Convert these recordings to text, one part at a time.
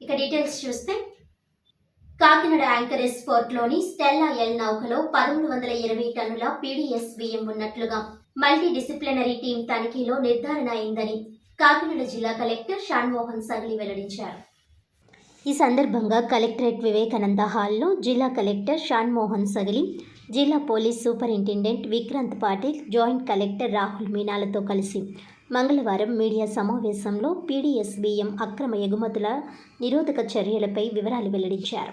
ఇక డీటెయిల్స్ చూస్తే కాకినాడ యాంకరేజ్ పోర్ట్లోని స్టెల్లా ఎల్ నౌకలో పదమూడు వందల ఇరవై టన్నుల పీడీఎస్ బియ్యం ఉన్నట్లుగా మల్టీ డిసిప్లినరీ టీం తనిఖీలో నిర్ధారణ అయిందని కాకినాడ జిల్లా కలెక్టర్ షాన్మోహన్ సగలి వెల్లడించారు. ఈ సందర్భంగా కలెక్టరేట్ వివేకానంద హాల్లో జిల్లా కలెక్టర్ షాన్మోహన్ సగలి జిల్లా police superintendent Vikrant Patil joint collector Rahul మీనాలతో కలిసి మంగళవారం మీడియా సమావేశంలో పీడీఎస్ బియ్యం అక్రమ ఎగుమతుల నిరోధక చర్యలపై వివరాలు వెల్లడించారు.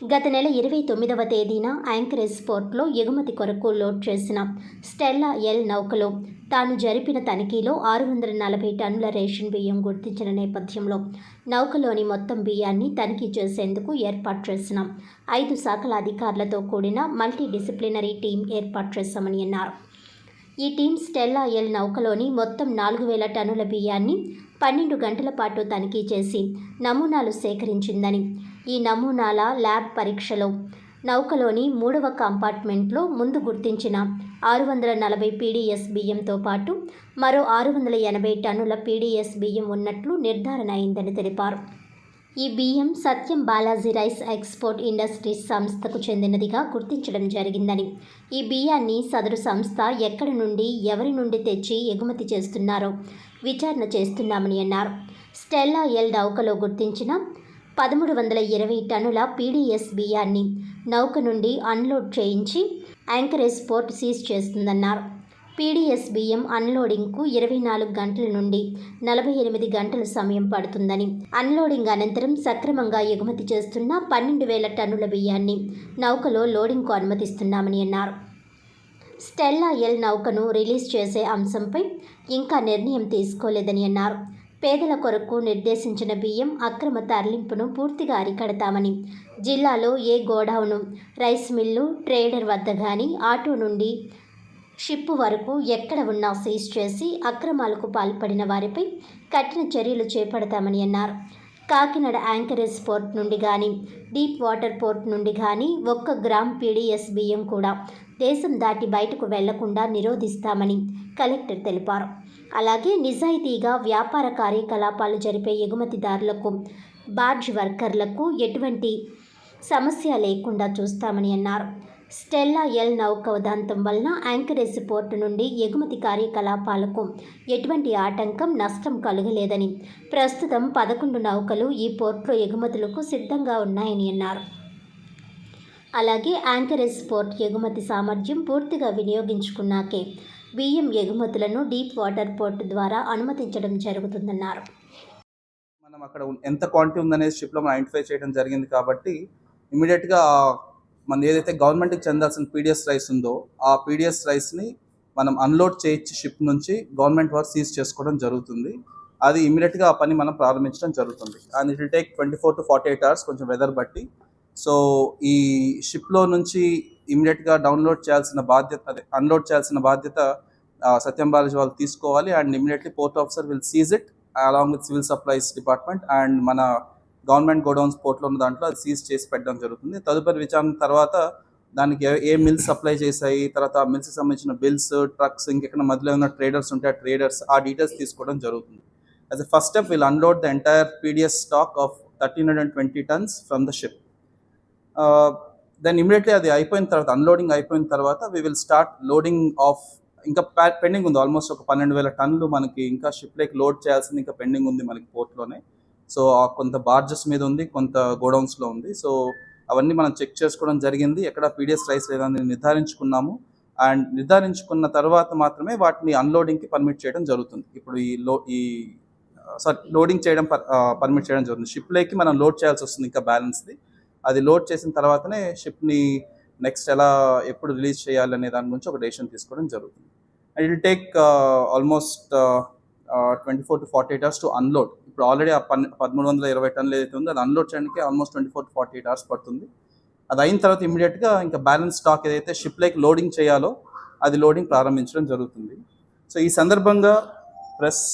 గత నెల ఇరవై తొమ్మిదవ తేదీన యాంకరేజ్ పోర్ట్లో ఎగుమతి కొరకు లోడ్ చేసిన స్టెల్లా ఎల్ నౌకలో తాను జరిపిన తనిఖీలో ఆరు వందల నలభై టన్నుల రేషన్ బియ్యం గుర్తించిన నేపథ్యంలో నౌకలోని మొత్తం బియ్యాన్ని తనిఖీ చేసేందుకు ఏర్పాటు చేసిన ఐదు శాఖల అధికారులతో కూడిన మల్టీడిసిప్లినరీ టీం ఏర్పాటు చేశామని అన్నారు. ఈ టీం స్టెల్లా ఎల్ నౌకలోని మొత్తం నాలుగు వేల టన్నుల బియ్యాన్ని పన్నెండు గంటల పాటు తనిఖీ చేసి నమూనాలు సేకరించిందని. ఈ నమూనాల ల్యాబ్ పరీక్షలో నౌకలోని మూడవ కంపార్ట్మెంట్లో ముందు గుర్తించిన ఆరు వందల నలభై పీడీఎస్ బియ్యంతో పాటు మరో ఆరు వందల ఎనభై టన్నుల పీడీఎస్ బియ్యం ఉన్నట్లు నిర్ధారణ అయిందని తెలిపారు. ఈ బియ్యం Satyam Balaji rice export industries సంస్థకు చెందినదిగా గుర్తించడం జరిగిందని. ఈ బియ్యాన్ని సదరు సంస్థ ఎక్కడి నుండి ఎవరి నుండి తెచ్చి ఎగుమతి చేస్తున్నారో విచారణ చేస్తున్నామని అన్నారు. స్టెల్లా ఎల్ నౌకలో గుర్తించిన పదమూడు వందల ఇరవై టన్నుల పీడీఎస్ బియ్యాన్ని నౌక నుండి అన్లోడ్ చేయించి యాంకరేజ్ పోర్ట్ సీజ్ చేస్తుందన్నారు. పీడీఎస్ బియ్యం అన్లోడింగ్కు ఇరవై నాలుగు గంటల నుండి నలభై ఎనిమిది గంటల సమయం పడుతుందని. అన్లోడింగ్ అనంతరం సక్రమంగా ఎగుమతి చేస్తున్న పన్నెండు వేల టన్నుల బియ్యాన్ని నౌకలో లోడింగ్కు అనుమతిస్తున్నామని అన్నారు. స్టెల్లా ఎల్ నౌకను రిలీజ్ చేసే అంశంపై ఇంకా నిర్ణయం తీసుకోలేదని అన్నారు. పేదల కొరకు నిర్దేశించిన బియ్యం అక్రమ తరలింపును పూర్తిగా అరికడతామని జిల్లాలో ఏ గోడౌను రైస్ మిల్లు ట్రేడర్ వద్ద కానీ ఆటో నుండి షిప్ వరకు ఎక్కడ ఉన్నా సీజ్ చేసి అక్రమాలకు పాల్పడిన వారిపై కఠిన చర్యలు చేపడతామని అన్నారు. కాకినాడ యాంకరేజ్ పోర్ట్ నుండి కానీ డీప్ వాటర్ పోర్ట్ నుండి కానీ ఒక్క గ్రామ్ పీడీఎస్ బియ్యం కూడా దేశం దాటి బయటకు వెళ్ళకుండా నిరోధిస్తామని కలెక్టర్ తెలిపారు. అలాగే నిజాయితీగా వ్యాపార కార్యకలాపాలు జరిపే ఎగుమతిదారులకు బార్జ్ వర్కర్లకు ఎటువంటి సమస్య లేకుండా చూస్తామని అన్నారు. స్టెల్లా ఎల్ నౌక ఉదాంతం వలన యాంకరేజ్ పోర్టు నుండి ఎగుమతి కార్యకలాపాలకు ఎటువంటి ఆటంకం నష్టం కలగలేదని. ప్రస్తుతం పదకొండు నౌకలు ఈ పోర్టులో ఎగుమతులకు సిద్ధంగా ఉన్నాయని అన్నారు. అలాగే యాంకరేజ్ పోర్ట్ ఎగుమతి సామర్థ్యం పూర్తిగా వినియోగించుకున్నాకే బియ్యం ఎగుమతులను డీప్ వాటర్ పోర్ట్ ద్వారా అనుమతించడం జరుగుతుందన్నారు. మనం అక్కడ ఎంత క్వాంటిటీ ఉందనేది షిప్లో మనం ఐడెంటిఫై చేయడం జరిగింది కాబట్టి ఇమీడియట్గా మన ఏదైతే గవర్నమెంట్కి చెందాల్సిన పీడిఎస్ రైస్ ఉందో ఆ పీడిఎస్ రైస్ని మనం అన్లోడ్ చేయించి షిప్ నుంచి గవర్నమెంట్ వారు సీజ్ చేసుకోవడం జరుగుతుంది. అది ఇమీడియట్గా ఆ పని మనం ప్రారంభించడం జరుగుతుంది. And it will take twenty four to forty eight hours కొంచెం వెదర్ బట్టి. సో ఈ షిప్లో నుంచి ఇమీడియట్గా డౌన్లోడ్ చేయాల్సిన బాధ్యత అదే అన్లోడ్ చేయాల్సిన బాధ్యత సత్యం బాలాజీ వాళ్ళు తీసుకోవాలి. And immediately port officer will seize it along with civil supplies department and మన గవర్నమెంట్ గోడౌన్స్ పోర్ట్లో ఉన్న దాంట్లో అది సీజ్ చేసి పెట్టడం జరుగుతుంది. తదుపరి విచారణ తర్వాత దానికి ఏ- మిల్స్ సప్లై చేశాయి తర్వాత ఆ మిల్స్కి సంబంధించిన బిల్స్ ట్రక్స్ ఇంకెక్కడ మధ్యలో ఉన్న ట్రేడర్స్ ఉంటే ఆ ట్రేడర్స్ ఆ డీటెయిల్స్ తీసుకోవడం జరుగుతుంది. As a first step will unload the entire PDS stock of thirteen hundred and twenty tons from the ship then immediately అది అయిపోయిన తర్వాత అన్లోడింగ్ అయిపోయిన తర్వాత we will start loading of ఇంకా పెండింగ్ ఉంది. ఆల్మోస్ట్ ఒక పన్నెండు వేల టన్నులు మనకి ఇంకా షిప్లోకి లోడ్ చేయాల్సింది ఇంకా పెండింగ్ ఉంది మనకి పోర్ట్లోనే సో కొంత బార్జెస్ మీద ఉంది కొంత గోడౌన్స్లో ఉంది. సో అవన్నీ మనం చెక్ చేసుకోవడం జరిగింది. ఎక్కడ పీడిఎస్ రైస్ లేదని నిర్ధారించుకున్నాము. అండ్ నిర్ధారించుకున్న తర్వాత మాత్రమే వాటిని అన్లోడింగ్కి పర్మిట్ చేయడం జరుగుతుంది. ఇప్పుడు ఈ లో ఈ సారీ లోడింగ్ చేయడం పర్మిట్ చేయడం జరుగుతుంది. షిప్లోకి మనం లోడ్ చేయాల్సి వస్తుంది ఇంకా బ్యాలెన్స్ది. అది లోడ్ చేసిన తర్వాతనే షిప్ని నెక్స్ట్ ఎలా ఎప్పుడు రిలీజ్ చేయాలి అనే దాని గురించి ఒక డెసిషన్ తీసుకోవడం జరుగుతుంది. And it take almost twenty four to forty eight hours to unload ఇప్పుడు ఆల్రెడీ ఆ పన్ పదమూడు వందల ఇరవై టన్నులు ఏదైతే ఉందో అది అన్లోడ్ చేయడానికి almost twenty four to forty eight hours పడుతుంది. అది అయిన తర్వాత ఇమీడియట్గా ఇంకా బ్యాలెన్స్ స్టాక్ ఏదైతే షిప్లైకి లోడింగ్ చేయాలో అది లోడింగ్ ప్రారంభించడం జరుగుతుంది. సో ఈ సందర్భంగా ప్రెస్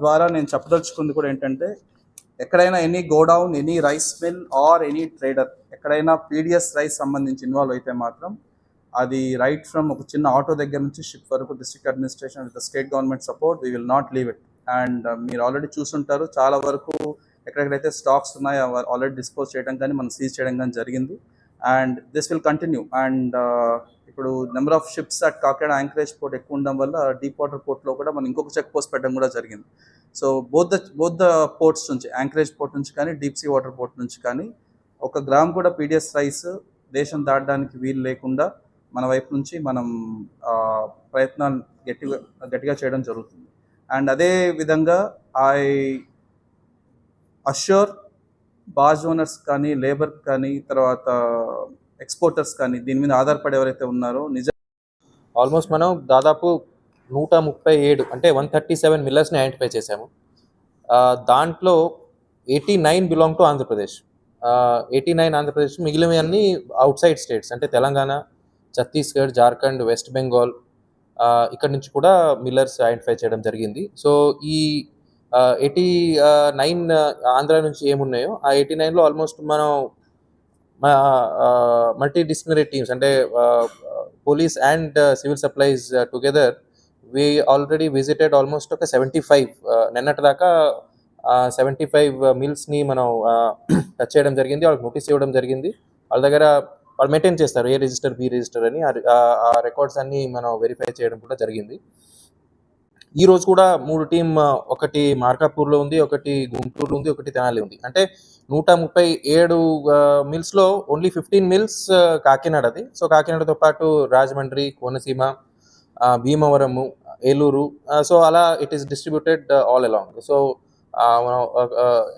ద్వారా నేను చెప్పదలుచుకుంది కూడా ఏంటంటే ఎక్కడైనా any godown any rice mill or any trader ఎక్కడైనా పీడిఎస్ రైస్ సంబంధించి ఇన్వాల్వ్ అయితే మాత్రం అది రైట్ ఫ్రమ్ ఒక చిన్న ఆటో దగ్గర నుంచి షిప్ వరకు district administration with state government support we will not leave it and మీరు ఆల్రెడీ చూసుంటారు చాలా వరకు ఎక్కడెక్కడైతే స్టాక్స్ ఉన్నాయో ఆల్రెడీ డిస్పోజ్ చేయడం కానీ మనం సీజ్ చేయడం కానీ జరిగింది. And this will continue. And ఇప్పుడు number of ships at Kakinada anchorage port ఎక్కువ ఉండడం వల్ల డీప్ వాటర్ పోర్ట్లో కూడా మనం ఇంకొక చెక్ పోస్ట్ పెట్టడం కూడా జరిగింది. So both the both the ports నుంచి యాంకరేజ్ పోర్ట్ నుంచి కానీ డీప్ సీ వాటర్ పోర్ట్ నుంచి కానీ ఒక గ్రామ్ కూడా పీడిఎస్ రైస్ దేశం దాటడానికి వీలు లేకుండా మన వైపు నుంచి మనం ప్రయత్నాలు గట్టిగా గట్టిగా చేయడం జరుగుతుంది. అండ్ అదే విధంగా ఐ అష్యూర్ బాజ్ ఓనర్స్ కానీ లేబర్ కానీ తర్వాత ఎక్స్పోర్టర్స్ కానీ దీని మీద ఆధారపడి ఎవరైతే ఉన్నారో నిజం ఆల్మోస్ట్ మనం దాదాపు నూట ముప్పై ఏడు అంటే వన్ థర్టీ సెవెన్ మిల్లర్స్ని ఐడెంటిఫై చేశాము. దాంట్లో eighty nine belong to Andhra Pradesh eighty nine Andhra Pradesh మిగిలినవన్నీ అవుట్ సైడ్ స్టేట్స్ అంటే తెలంగాణ ఛత్తీస్గఢ్ జార్ఖండ్ వెస్ట్ బెంగాల్ ఇక్కడ నుంచి కూడా మిల్లర్స్ ఐడెంటిఫై చేయడం జరిగింది. సో ఈ ఎయిటీ నైన్ ఆంధ్ర నుంచి ఏమున్నాయో ఆ ఎయిటీ నైన్లో ఆల్మోస్ట్ మనం మల్టీ డిసిప్లినరీ టీమ్స్ అంటే police and civil supplies together we already visited almost ఒక సెవెంటీ ఫైవ్ నిన్నటి దాకా సెవెంటీ ఫైవ్ మిల్స్ని మనం టచ్ చేయడం జరిగింది వాళ్ళకి నోటీస్ ఇవ్వడం జరిగింది. వాళ్ళ దగ్గర వాళ్ళు మెయింటైన్ చేస్తారు. ఏ రిజిస్టర్ బి రిజిస్టర్ అని ఆ- రికార్డ్స్ అన్ని మనం వెరిఫై చేయడం కూడా జరిగింది. ఈ రోజు కూడా మూడు టీం ఒకటి మార్కాపూర్లో ఉంది ఒకటి గుంటూరులో ఉంది ఒకటి తెనాలి ఉంది. అంటే నూట ముప్పై ఏడు మిల్స్లో ఓన్లీ ఫిఫ్టీన్ మిల్స్ కాకినాడది సో కాకినాడతో పాటు రాజమండ్రి కోనసీమ భీమవరము ఏలూరు సో అలా it is distributed all along so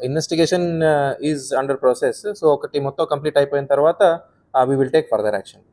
investigation is under process so ఒకటి మొత్తం కంప్లీట్ అయిపోయిన తర్వాత we will take further action